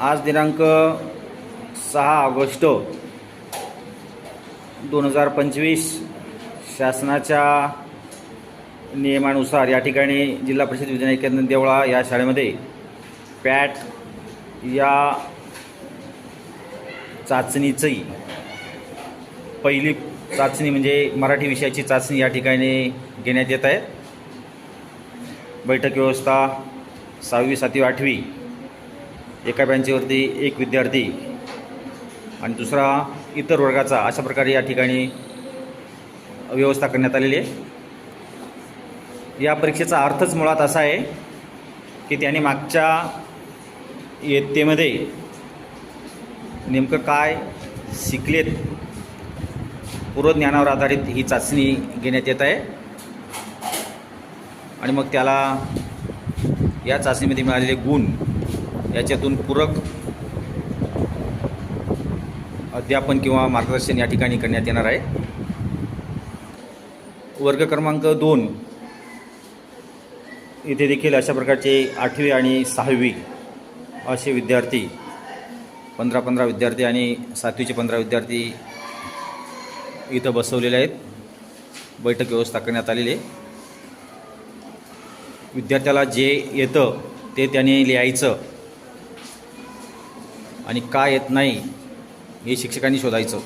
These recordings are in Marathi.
आज दिनांक सहा ऑगस्ट दोन हजार पंचवीस शासनाच्या नियमानुसार या ठिकाणी जिल्हा परिषद विद्यालय केंद्र देवळा या शाळेमध्ये पॅट या चाचणीचंही पहिली चाचणी म्हणजे मराठी विषयाची चाचणी या ठिकाणी घेण्यात येत आहे. बैठक व्यवस्था सहावी सातवी आठवी एका बेंचवरती एक विद्यार्थी आणि दुसरा इतर वर्गाचा अशा प्रकारे या ठिकाणी व्यवस्था करण्यात आलेली आहे. या परीक्षेचा अर्थच मुळात असा आहे की त्याने मागच्या इयत्तेमध्ये नेमकं काय शिकलेत पूर्वज्ञानावर आधारित ही चाचणी घेण्यात येत आहे. आणि मग त्याला या चाचणीमध्ये मिळालेले गुण याच्यातून पूरक अध्यापन किंवा मार्गदर्शन या ठिकाणी करण्यात येणार आहे. वर्ग क्रमांक दोन. इथे देखील अशा प्रकारचे आठवी आणि सहावी असे विद्यार्थी पंधरा पंधरा विद्यार्थी आणि सातवीचे पंधरा विद्यार्थी इथं बसवलेले आहेत. बैठक व्यवस्था करण्यात आलेली आहे. विद्यार्थ्याला जे येतं ते त्याने लिहायचं. आणि का येत नाही हे शिक्षकांनी शोधायचं.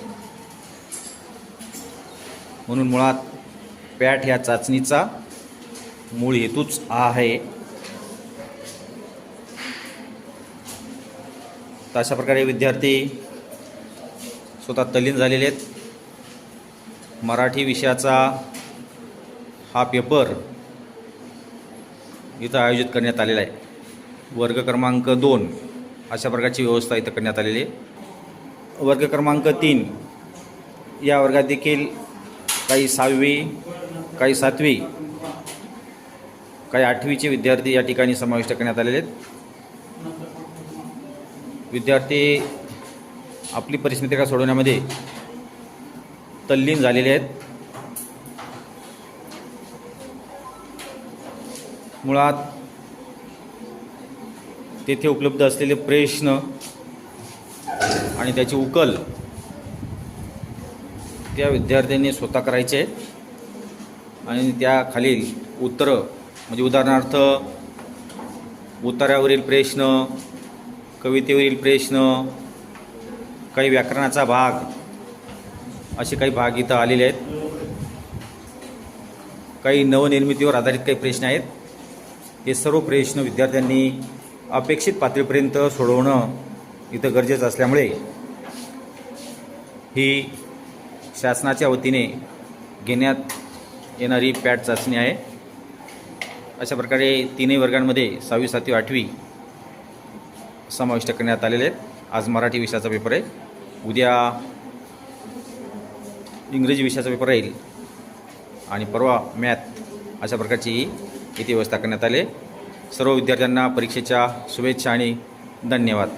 म्हणून मुळात पॅट ह्या चाचणीचा मूळ हेतूच हा आहे. तर अशा प्रकारे विद्यार्थी स्वतः तल्लीन झालेले आहेत. मराठी विषयाचा हा पेपर इथं आयोजित करण्यात आलेला आहे. वर्ग क्रमांक दोन. अशा प्रकारची व्यवस्था इथं करण्यात आलेली आहे. वर्ग क्रमांक तीन. या वर्गात देखील काही सहावी काही सातवी काही आठवीचे विद्यार्थी या ठिकाणी समाविष्ट करण्यात आलेले आहेत. विद्यार्थी आपली परिस्मितिका सोडवण्यामध्ये तल्लीन झालेले आहेत. मुळात तेथे उपलब्ध असलेले प्रश्न आणि त्याची उकल त्या विद्यार्थ्यांनी स्वतः करायचे. आहेत आणि त्या खालील उत्तरं म्हणजे उदाहरणार्थ उत्तरावरील प्रश्न कवितेवरील प्रश्न काही व्याकरणाचा भाग असे काही भाग इथं आलेले आहेत. काही नवनिर्मितीवर आधारित काही प्रश्न आहेत. हे सर्व प्रश्न विद्यार्थ्यांनी अपेक्षित पातळीपर्यंत सोडवणं इथं गरजेचं असल्यामुळे ही शासनाच्या वतीने घेण्यात येणारी पॅट चाचणी आहे. अशा प्रकारे तीनही वर्गांमध्ये सहावी सातवी आठवी समाविष्ट करण्यात आलेले आहेत. आज मराठी विषयाचा पेपर आहे. उद्या इंग्रजी विषयाचा पेपर राहील. आणि परवा मॅथ अशा प्रकारची ही इथे व्यवस्था करण्यात आली आहे. सर्व विद्यार्थ्यांना परीक्षेच्या शुभेच्छा आणि धन्यवाद.